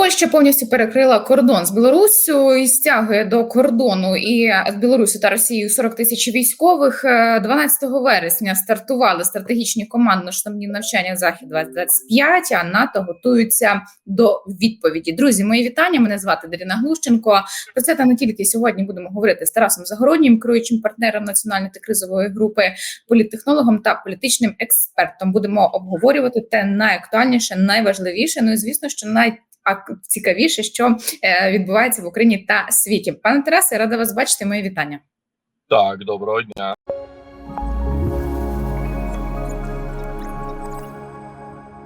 Польща повністю перекрила кордон з Білоруссю і стягує до кордону і з Білорусі та Росією 40 тисяч військових. Е, 12 вересня стартували стратегічні командно-штабні навчання Захід 2025, А НАТО готуються до відповіді. Друзі, мої вітання. Мене звати Даріна Глущенко. Про це та не тільки сьогодні будемо говорити з Тарасом Загороднім, керуючим партнером національної та кризової групи, політтехнологом та політичним експертом. Будемо обговорювати те найактуальніше, найважливіше. Ну і звісно, що най цікавіше, що е, відбувається в Україні та світі. Пане Тарасе, рада вас бачити. Мої вітання. Так, доброго дня.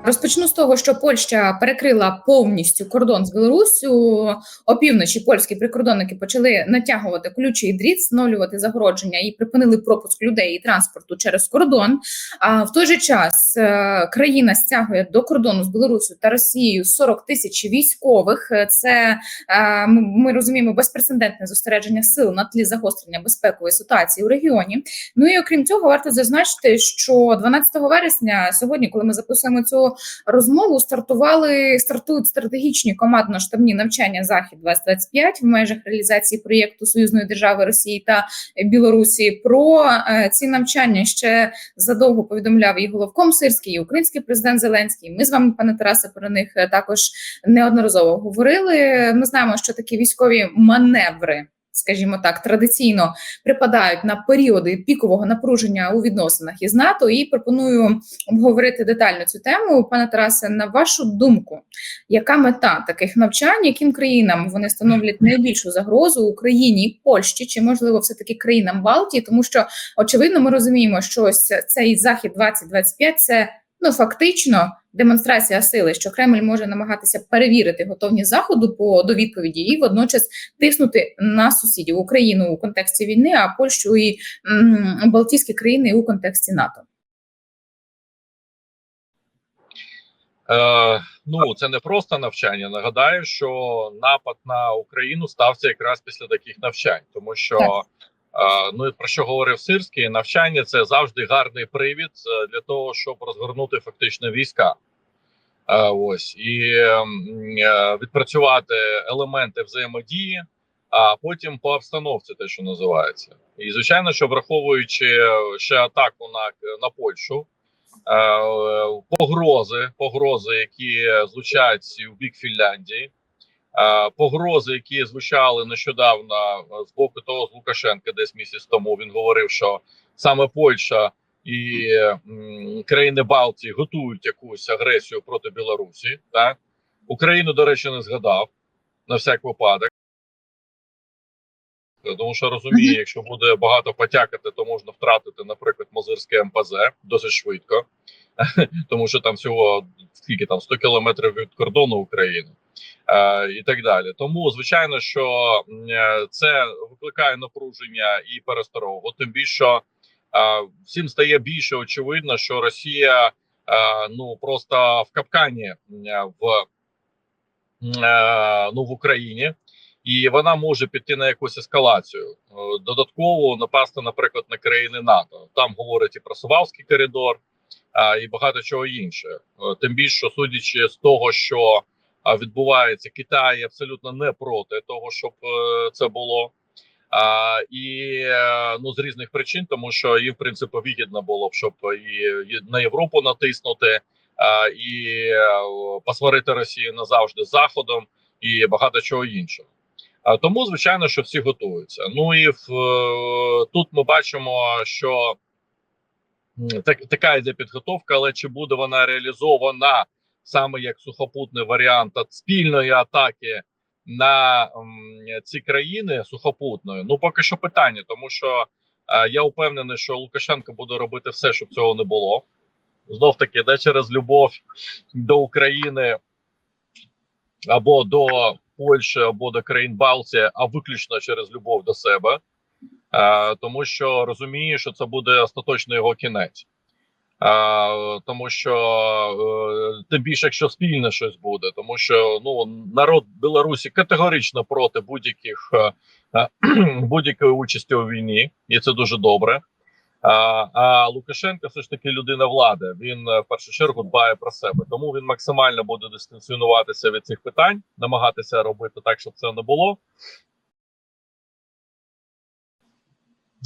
Розпочну з того, що Польща перекрила повністю кордон з Білоруссю. Опівночі польські прикордонники почали натягувати ключі і дріт, встановлювати загородження і припинили пропуск людей і транспорту через кордон. А в той же час е, країна стягує до кордону з Білоруссю та Росією 40 тисяч військових. Е, Це е, ми розуміємо безпрецедентне зосередження сил на тлі загострення безпекової ситуації у регіоні. Ну і окрім цього, варто зазначити, що 12 вересня, сьогодні, коли ми записуємо цю розмову, стартували стартують стратегічні командно-штабні навчання Захід 2025 в межах реалізації проєкту союзної держави Росії та Білорусі. Про е, ці навчання ще задовго повідомляв і головком Сирський, і український президент Зеленський. Ми з вами, пане Тарасе, про них е, також неодноразово говорили. Ми знаємо, що такі військові маневри скажімо так, традиційно припадають на періоди пікового напруження у відносинах із НАТО. І пропоную обговорити детально цю тему. Пане Тарасе, на вашу думку, яка мета таких навчань, яким країнам вони становлять найбільшу загрозу Україні, Польщі чи можливо все таки країнам Балтії, тому що очевидно ми розуміємо, що ось цей захід 2025 – це ну фактично демонстрація сили, що Кремль може намагатися перевірити готовність заходу по до відповіді і водночас тиснути на сусідів Україну у контексті війни, а Польщу і м, Балтійські країни у контексті НАТО. Е, ну, це не просто навчання. Нагадаю, що напад на Україну стався якраз після таких навчань, тому що Так. Ну і про що говорив Сирський, навчання це завжди гарний привід е, для того, щоб розгорнути фактично війська. Е, ось і е, відпрацювати елементи взаємодії, а потім по обстановці, те, що називається, і звичайно, що враховуючи ще атаку на, на Польщу. Погрози, погрози, які звучать у бік Фінляндії, погрози, які звучали нещодавно з боку того з Лукашенка, десь місяць тому він говорив, що саме Польща і країни Балтії готують якусь агресію проти Білорусі. Так Україну, до речі, не згадав на всяк випадок. Тому що розуміє, якщо буде багато потякати, то можна втратити, наприклад, Мозирське МПЗ досить швидко, тому що там всього скільки там 100 кілометрів від кордону України е, і так далі. Тому звичайно, що е, це викликає напруження і пересторогу. Тим більше е, всім стає більше очевидно, що Росія е, ну просто в капкані е, в, е, ну в Україні і вона може піти на якусь ескалацію. Е, Додатково напасти, наприклад, на країни НАТО. Там говорять і про Сувалський коридор, а, і багато чого інше. Е, Тим більше, судячи з того, що відбувається, Китай абсолютно не проти того, щоб е, це було. А, і е, ну з різних причин, тому що їм в принципі вигідно було б, щоб і, на Європу натиснути, а, і е, посварити Росію назавжди з заходом, і багато чого іншого. А тому, звичайно, що всі готуються. Ну і в тут ми бачимо, що так, така йде підготовка, але чи буде вона реалізована саме як сухопутний варіант спільної атаки на ці країни сухопутною? Ну поки що питання, тому що е, я впевнений, що Лукашенко буде робити все, щоб цього не було. Знов таки, де через любов до України або до Польщі або до країн Балтії, а виключно через любов до себе, е, тому що розуміє, що це буде остаточно його кінець. Е, тому що е, тим більше, якщо спільне щось буде, тому що ну народ Білорусі категорично проти будь-яких е, будь-якої участі у війні, і це дуже добре. А, а Лукашенко все ж таки людина влади. Він е, в першу чергу дбає про себе, тому він максимально буде дистанціонуватися від цих питань, намагатися робити так, щоб це не було.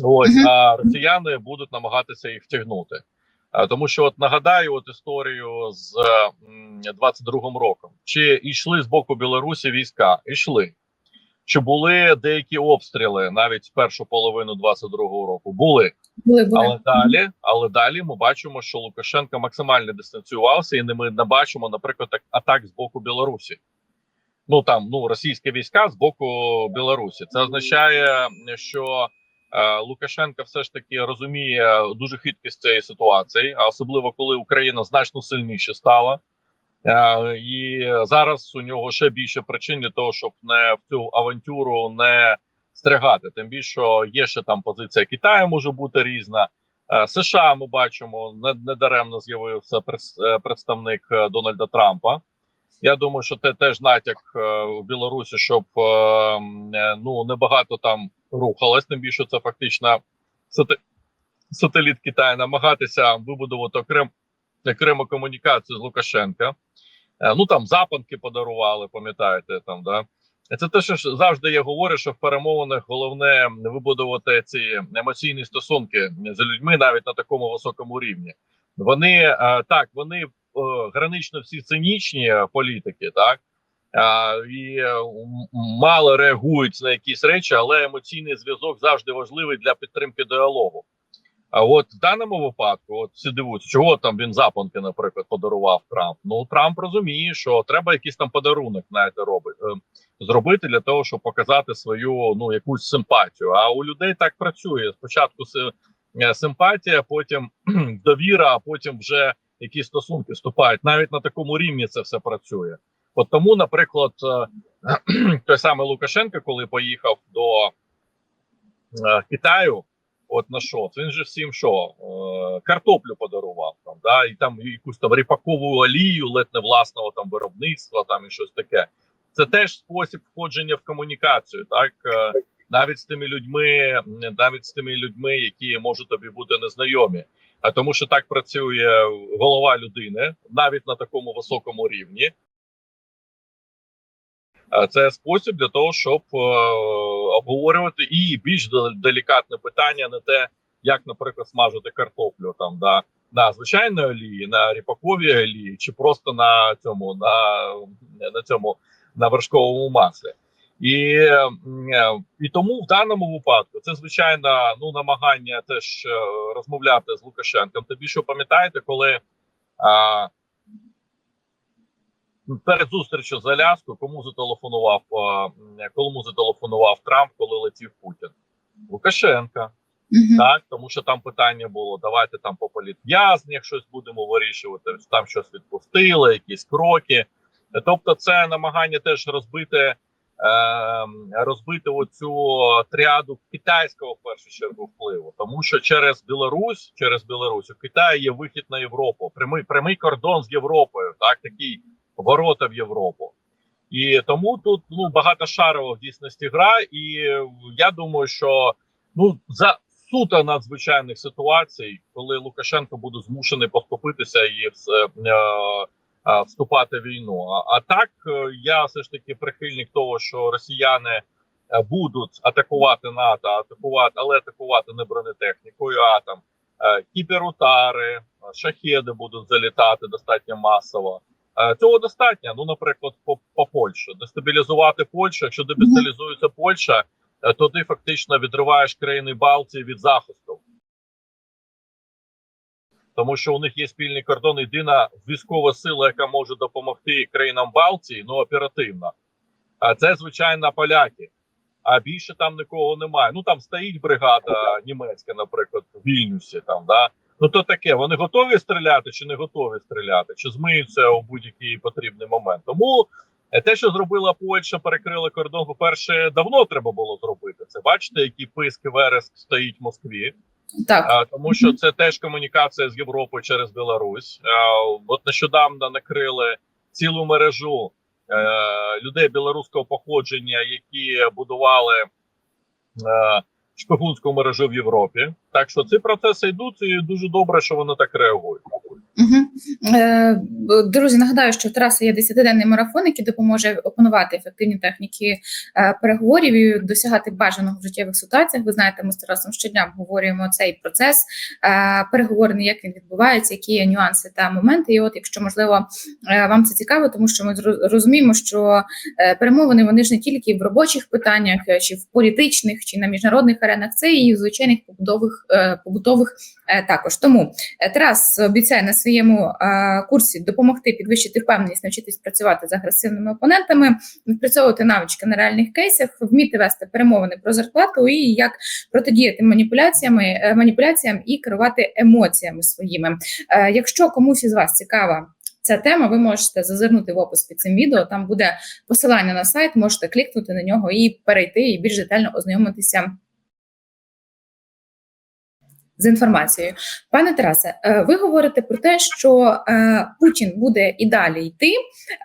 Ось а росіяни будуть намагатися їх втягнути. А, Тому що, от нагадаю, от історію з м, 22-м роком. Чи йшли з боку Білорусі війська? Ішли. Чи були деякі обстріли навіть в першу половину 22-го року? Були. Були, були. Але далі, але далі ми бачимо, що Лукашенко максимально дистанціювався, і ми не бачимо, наприклад, так, атак з боку Білорусі. Ну там ну російські війська з боку Білорусі. Це означає, що е, Лукашенко все ж таки розуміє дуже хиткість цієї ситуації, а особливо коли Україна значно сильніше стала. Е, і зараз у нього ще більше причин для того, щоб не в цю авантюру не стригати. Тим більше є ще там позиція Китаю може бути різна. Е, США ми бачимо не, недаремно з'явився представник Дональда Трампа. Я думаю, що це теж натяк в Білорусі, щоб ну небагато там рухалось. Тим більше це фактично сателіт Китаю намагатися вибудувати окрем окрему комунікацію з Лукашенка. Е, Ну там запанки подарували, пам'ятаєте там, да. Це те, що завжди я говорю, що в перемовинах головне вибудувати ці емоційні стосунки з людьми навіть на такому високому рівні. Вони е, так, вони е, гранично всі цинічні е, політики, так е, і е, мало реагують на якісь речі, але емоційний зв'язок завжди важливий для підтримки діалогу. А от в даному випадку, от всі дивуються, чого там він запонки, наприклад, подарував Трамп. Ну Трамп розуміє, що треба якийсь там подарунок знаєте, робити е, зробити для того, щоб показати свою ну якусь симпатію. А у людей так працює. Спочатку е, симпатія, потім довіра, а потім вже якісь стосунки вступають. Навіть на такому рівні це все працює. От тому, наприклад, е, той самий Лукашенко, коли поїхав до е, Китаю. От на що? Він же всім що? Е, картоплю подарував там, да, і там якусь там ріпакову олію, ледь не власного там виробництва, там і щось таке. Це теж спосіб входження в комунікацію, так навіть з тими людьми, навіть з тими людьми, які можуть тобі бути незнайомі. А тому, що так працює голова людини, навіть на такому високому рівні. Е, Це спосіб для того, щоб е, обговорювати і більш делікатне питання, не те, як, наприклад, смажити картоплю там да на звичайній олії, на ріпаковій олії, чи просто на цьому на, на цьому на вершковому маслі. І, е, і тому в даному випадку це звичайно ну намагання теж розмовляти з Лукашенком. Тобі що пам'ятаєте, коли а, перед зустрічю з Аляскою, кому зателефонував кому зателефонував Трамп, коли летів Путін? Лукашенка. Мгм. Так, тому що там питання було: давайте там по політв'язнях щось будемо вирішувати. Там щось відпустили, якісь кроки. Тобто, це намагання теж розбити, е, розбити оцю тріаду китайського в першу чергу впливу, тому що через Білорусь, через Білорусь у Китаї є вихід на Європу, прямий прямий кордон з Європою, так такий ворота в Європу. І тому тут ну багатошарова в дійсності гра, і я думаю, що ну за суто надзвичайних ситуацій, коли Лукашенко буде змушений поступитися і е, е, вступати в війну. А, так е, я все ж таки прихильник того, що росіяни е, будуть атакувати НАТО, атакувати, але атакувати не бронетехнікою, а там е, кіберутари, е, шахеди будуть залітати достатньо масово. Е, Цього достатньо. Ну, наприклад, по, по Польщі дестабілізувати Польщу. Якщо дестабілізується Польща, е, то ти фактично відриваєш країни Балтії від захисту. Тому що у них є спільний кордон, єдина військова сила, яка може допомогти країнам Балтії, ну оперативно. А це звичайно поляки. А більше там нікого немає. Ну там стоїть бригада німецька, наприклад, в Вільнюсі. Там да ну то таке. Вони готові стріляти чи не готові стріляти, чи змиються у будь-який потрібний момент. Тому е, те, що зробила Польща, перекрила кордон. По перше, давно треба було зробити це. Бачите, який писк вереск стоїть в Москві. Так. А, тому що це теж комунікація з Європою через Білорусь. А, от нещодавно накрили цілу мережу е, людей білоруського походження, які будували е, шпигунську мережу в Європі. Так що ці процеси йдуть, і дуже добре, що вони так реагують. Угу. Друзі, нагадаю, що в Тараса є 10-денний марафон, який допоможе опанувати ефективні техніки е, переговорів і досягати бажаного в життєвих ситуаціях. Ви знаєте, ми з Тарасом щодня обговорюємо цей процес е, переговорний, як він відбувається, які є нюанси та моменти. І от, якщо можливо вам це цікаво, тому що ми розуміємо, що перемовини вони ж не тільки в робочих питаннях, чи в політичних, чи на міжнародних аренах, це і в звичайних побутових е, побутових е, також. Тому Е, Тарас обіцяє на своєму курсі допомогти підвищити впевненість, навчитись працювати з агресивними опонентами, відпрацьовувати навички на реальних кейсах, вміти вести перемовини про зарплату і як протидіяти маніпуляціями, маніпуляціям і керувати емоціями своїми. Якщо комусь із вас цікава. Ця тема, ви можете зазирнути в опис під цим відео. Там буде посилання на сайт, можете клікнути на нього і перейти і більш детально ознайомитися з інформацією. Пане Тарасе, е, ви говорите про те, що е, Путін буде і далі йти.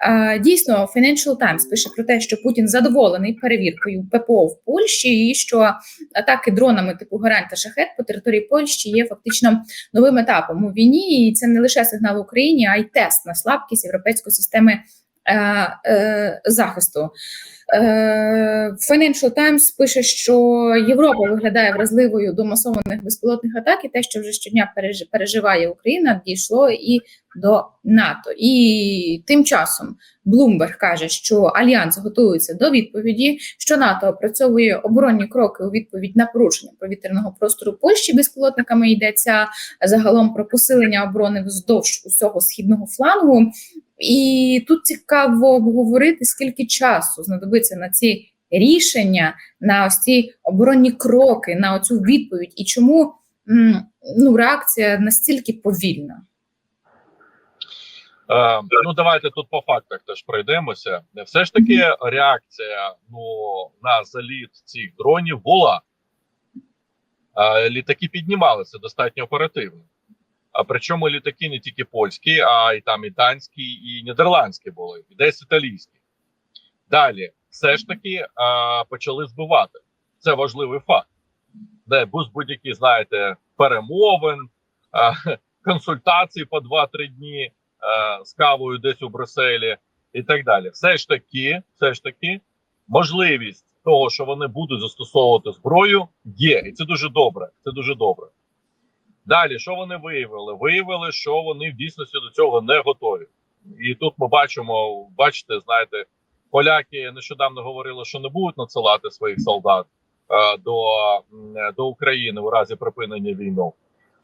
Е, Дійсно, Financial Times пише про те, що Путін задоволений перевіркою ППО в Польщі, і що атаки дронами типу Герань та Шахет по території Польщі є фактично новим етапом у війні. І це не лише сигнал Україні, а й тест на слабкість європейської системи захисту. Е, Financial Times пише, що Європа виглядає вразливою до масованих безпілотних атак, і те, що вже щодня переживає Україна, дійшло і до НАТО. І тим часом Блумберг каже, що альянс готується до відповіді, що НАТО опрацьовує оборонні кроки у відповідь на порушення повітряного простору Польщі безпілотниками. Йдеться загалом про посилення оборони вздовж усього східного флангу. І тут цікаво обговорити, скільки часу знадобиться на ці рішення, на ось ці оборонні кроки, на оцю відповідь, і чому ну, реакція настільки повільна. Е, ну давайте тут по фактах теж пройдемося. Все ж таки, реакція ну на заліт цих дронів була. Е, літаки піднімалися достатньо оперативно. А причому літаки не тільки польські, а й там і данські, і нідерландські були, і десь італійські. Далі, все ж таки е, почали збивати. Це важливий факт. Де будь-які, знаєте, перемовин, е, консультацій по 2-3 дні е, з кавою десь у Брюсселі і так далі. Все ж таки, все ж таки, можливість того, що вони будуть застосовувати зброю, є, і це дуже добре. Це дуже добре. Далі, що вони виявили? Виявили, що вони в дійсності до цього не готові. І тут ми бачимо, бачите, знаєте, поляки нещодавно говорили, що не будуть надсилати своїх солдат е, до, м, до України у разі припинення війни.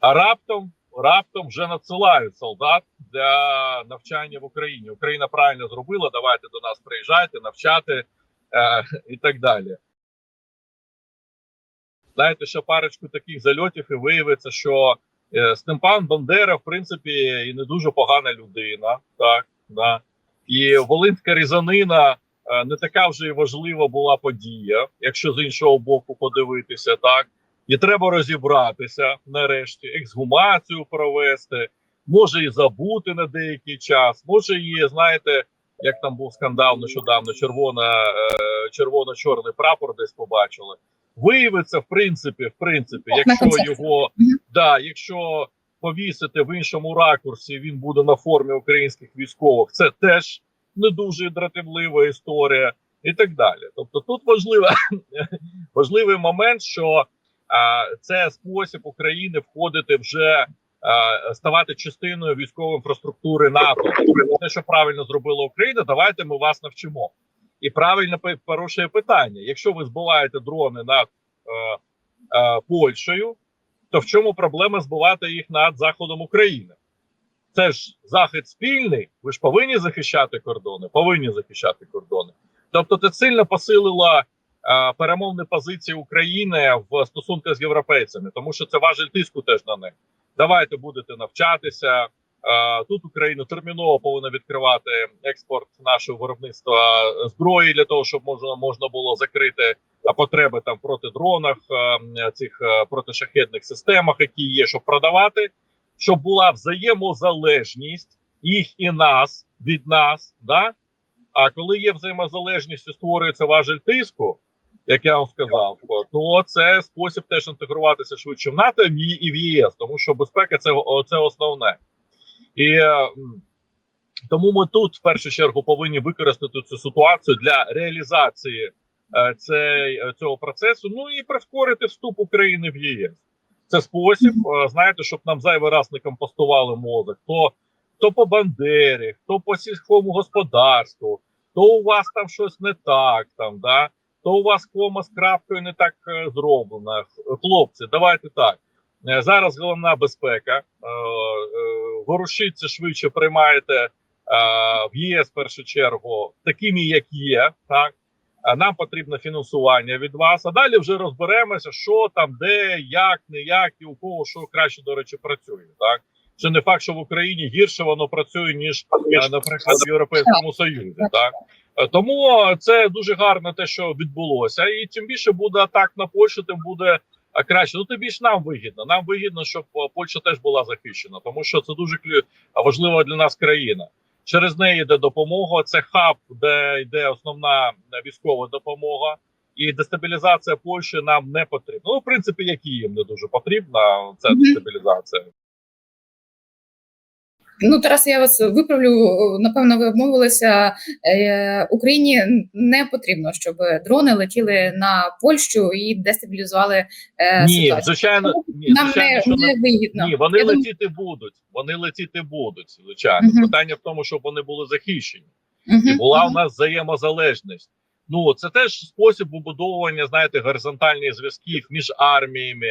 А раптом, раптом вже надсилають солдат для навчання в Україні. Україна правильно зробила. Давайте до нас приїжджайте, навчати е, і так далі. Знаєте, ще парочку таких зальотів, і виявиться, що е, Степан Бандера, в принципі, і не дуже погана людина. Так, да. І Волинська різанина е, не така вже і важлива була подія, якщо з іншого боку подивитися, так. І треба розібратися нарешті, ексгумацію провести, може і забути на деякий час, може і знаєте, як там був скандал нещодавно, червона, е, червоно-чорний прапор десь побачили. Виявиться, в принципі, в принципі, якщо його да, якщо повісити в іншому ракурсі, він буде на формі українських військових. Це теж не дуже дратівлива історія, і так далі. Тобто, тут важливо, важливий момент, що а, це спосіб України входити вже ставати частиною військової інфраструктури НАТО. Те, що правильно зробила Україна, давайте ми вас навчимо. І правильно порушує питання: якщо ви збиваєте дрони над е, е, Польщею, то в чому проблема збивати їх над заходом України? Це ж захід спільний. Ви ж повинні захищати кордони, повинні захищати кордони. Тобто, це сильно посилила е, перемовні позиції України в стосунках з європейцями, тому що це важель тиску теж на них. Давайте будете навчатися. Е, Тут Україна терміново повинна відкривати експорт нашого виробництва зброї для того, щоб можна можна було закрити а, потреби там в протидронах, е, цих е, протишахедних системах, які є, щоб продавати, щоб була взаємозалежність їх і нас від нас. Да? А коли є взаємозалежність і створюється важель тиску, як я вам сказав, то це спосіб теж інтегруватися швидше в НАТО і в- ЄС, тому що безпека це, це основне. І тому ми тут в першу чергу повинні використати цю ситуацію для реалізації цей, е, цього процесу. Ну і прискорити вступ України в ЄС. Це спосіб, е, знаєте, щоб нам зайвий раз не компостували мозок. То, то по Бандері, то по сільському господарству, то у вас там щось не так, там, да? то у вас кома з крапкою не так е, зроблена. Хлопці, давайте так. Е, Зараз головна безпека. Е, е, Ворушіться швидше приймаєте е, в ЄС в першу чергу такими, як є. Так нам потрібно фінансування від вас. А далі вже розберемося, що там, де, як, не як і у кого що краще, до речі, працює. Так це не факт, що в Україні гірше воно працює ніж, е, наприклад, в Європейському Союзі. Так Е, тому це дуже гарно, те, що відбулося, і чим більше буде атак на Польщу, тим буде краще. Ну тим більше нам вигідно. Нам вигідно, щоб е, Польща теж була захищена, тому що це дуже важлива для нас країна. Через неї йде допомога. Це хаб, де йде основна військова допомога, і дестабілізація Польщі нам не потрібна. Ну, в принципі, як і їм не дуже потрібна ця дестабілізація. Ну, Тарас, я вас виправлю. Напевно, ви обмовилися. Е, Україні не потрібно, щоб дрони летіли на Польщу і дестабілізували е, Ні, ситуацію. звичайно, ні, Нам звичайно, не, не вигідно. Ні, вони Я думаю- летіти будуть. Вони летіти будуть, звичайно. Мгм. Питання в тому, щоб вони були захищені, Мгм, і була у нас взаємозалежність. Ну це теж спосіб вибудовування, знаєте, горизонтальних зв'язків між арміями.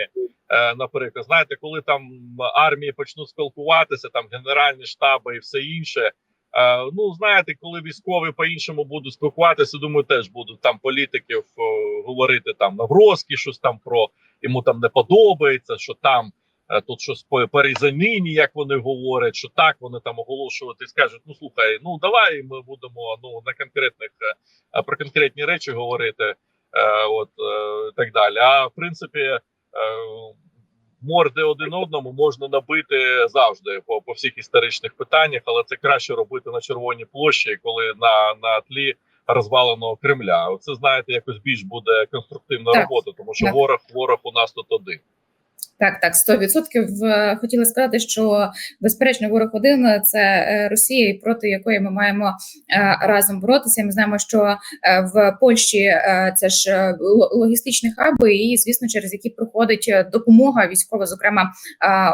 Е, наприклад, знаєте, коли там армії почнуть спілкуватися, там генеральні штаби і все інше. Е, ну знаєте, коли військові по-іншому будуть спілкуватися, думаю, теж будуть там політиків е, говорити там Навроський, щось там про йому там не подобається, що там тут щось по перезанині, як вони говорять, що так вони там оголошувати скажуть: ну слухай, ну давай ми будемо ну на конкретних е, про конкретні речі говорити, е, от е, так далі. А в принципі, е, морди один одному можна набити завжди по, по всіх історичних питаннях, але це краще робити на червоній площі, коли на, на тлі. Розваленого Кремля, оце знаєте, якось більш буде конструктивна Так. робота, тому що Так. ворог ворог у нас тут один. Так, так, 100%. Е, Хотіла сказати, що безперечно ворог один це е, Росія, проти якої ми маємо е, разом боротися. Ми знаємо, що е, в Польщі це ж логістичні хаби, і звісно, через які проходить допомога військова, зокрема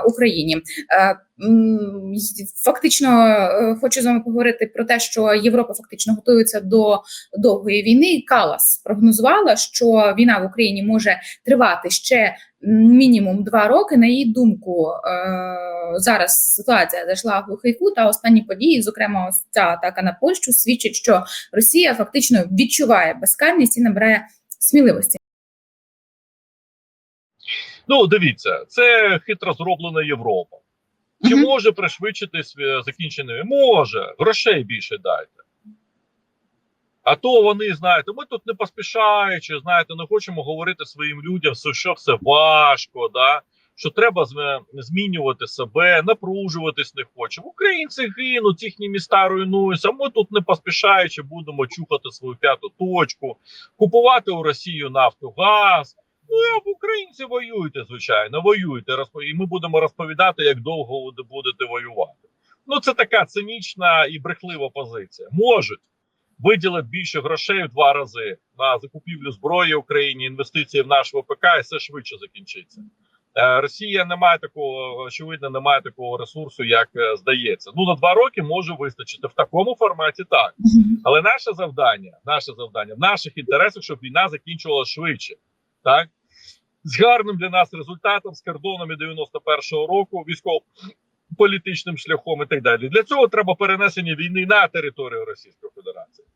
Україні. Фактично е, хочу з вами поговорити про те, що Європа фактично готується до довгої війни. Калас прогнозувала, що війна в Україні може тривати ще мінімум два роки. На її думку, е, зараз ситуація зайшла в глухий кут, останні події, зокрема, ось ця атака на Польщу, свідчить, що Росія фактично відчуває безкарність і набирає сміливості. Ну дивіться, це хитро зроблена Європа. Чи може пришвидшитись е, закінчення? Може, грошей більше дайте. А то вони, знаєте, ми тут не поспішаючи, знаєте, не хочемо говорити своїм людям, що все важко, да? що треба змінювати себе, напружуватись не хочемо. Українці гинуть, їхні міста руйнуються. Ми тут не поспішаючи будемо чухати свою п'яту точку, купувати у Росію нафту, газ. Ну, а українці воюєте, звичайно, воюєте. розпо- І ми будемо розповідати, як довго ви будете воювати. Ну, це така цинічна і брехлива позиція. Можуть виділити більше грошей в два рази на закупівлю зброї Україні, інвестиції в наш ВПК, і все швидше закінчиться. Е, Росія не має такого, очевидно, не має такого ресурсу, як е, здається. Ну на два роки може вистачити в такому форматі, так. Але наше завдання, наше завдання в наших інтересах, щоб війна закінчувалася швидше, так з гарним для нас результатом, з кордонами 91-го року, військово-політичним шляхом і так далі. Для цього треба перенесення війни на територію Російської Федерації.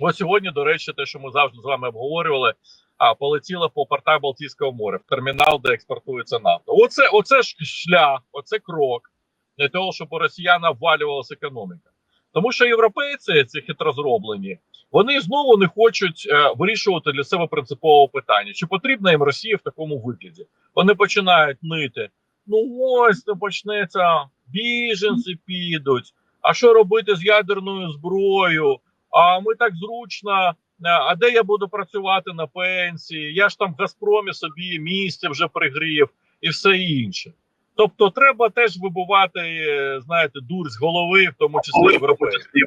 Ось сьогодні, до речі, те, що ми завжди з вами обговорювали, а полетіло по портах Балтійського моря в термінал, де експортується нафта. Оце, оце ж шлях, оце крок для того, щоб у росіян обвалювалася економіка. Тому що європейці, ці хитрозроблені, вони знову не хочуть е, вирішувати для себе принципове питання, чи потрібна їм Росія в такому вигляді. Вони починають нити. Ну ось не почнеться, біженці підуть. А що робити з ядерною зброєю? А ми так зручно а де я буду працювати на пенсії? Я ж там в Газпромі собі місце вже пригрів і все інше. Тобто, треба теж вибивати, е, знаєте, дур з голови, в тому числі європейські.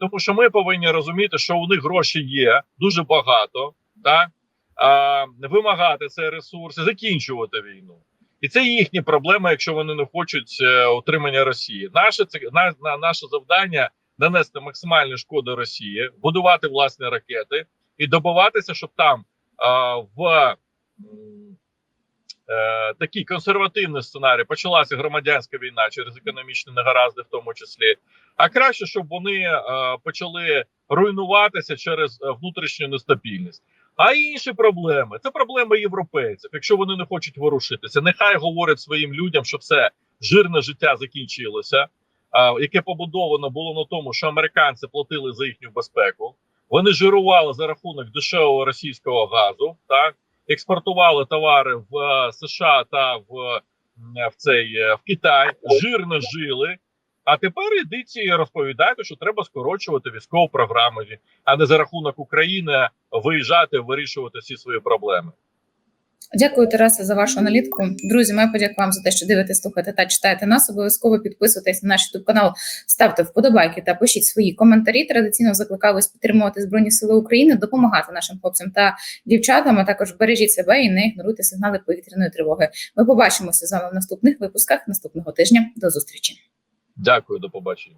Тому що ми повинні розуміти, що у них гроші є дуже багато, так? А, вимагати цей ресурс і закінчувати війну. І це їхні проблеми, якщо вони не хочуть е, утримання Росії. Наше це на, на наше завдання нанести максимальну шкоду Росії, будувати власні ракети і добиватися, щоб там а, в е, такий консервативний сценарій почалася громадянська війна через економічні негаразди, в тому числі. А краще, щоб вони е, почали руйнуватися через е, внутрішню нестабільність. А інші проблеми це проблеми європейців. Якщо вони не хочуть ворушитися, нехай говорять своїм людям, що все жирне життя закінчилося, яке побудовано було на тому, що американці платили за їхню безпеку. Вони жирували за рахунок дешевого російського газу, так експортували товари в е, США та в, в цей е, в Китай, жирно жили. А тепер ідіть і розповідайте, що треба скорочувати військову програму, а не за рахунок України виїжджати, вирішувати всі свої проблеми. Дякую, Тарасе, за вашу аналітику. Друзі, моя подяка вам за те, що дивитесь, слухаєте та читаєте нас. Обов'язково підписуйтесь на наш youtube канал, ставте вподобайки та пишіть свої коментарі. Традиційно закликаю вас підтримувати Збройні Сили України, допомагати нашим хлопцям та дівчатам. А також бережіть себе і не ігноруйте сигнали повітряної тривоги. Ми побачимося з вами в наступних випусках наступного тижня. До зустрічі. Дякую, до побачення.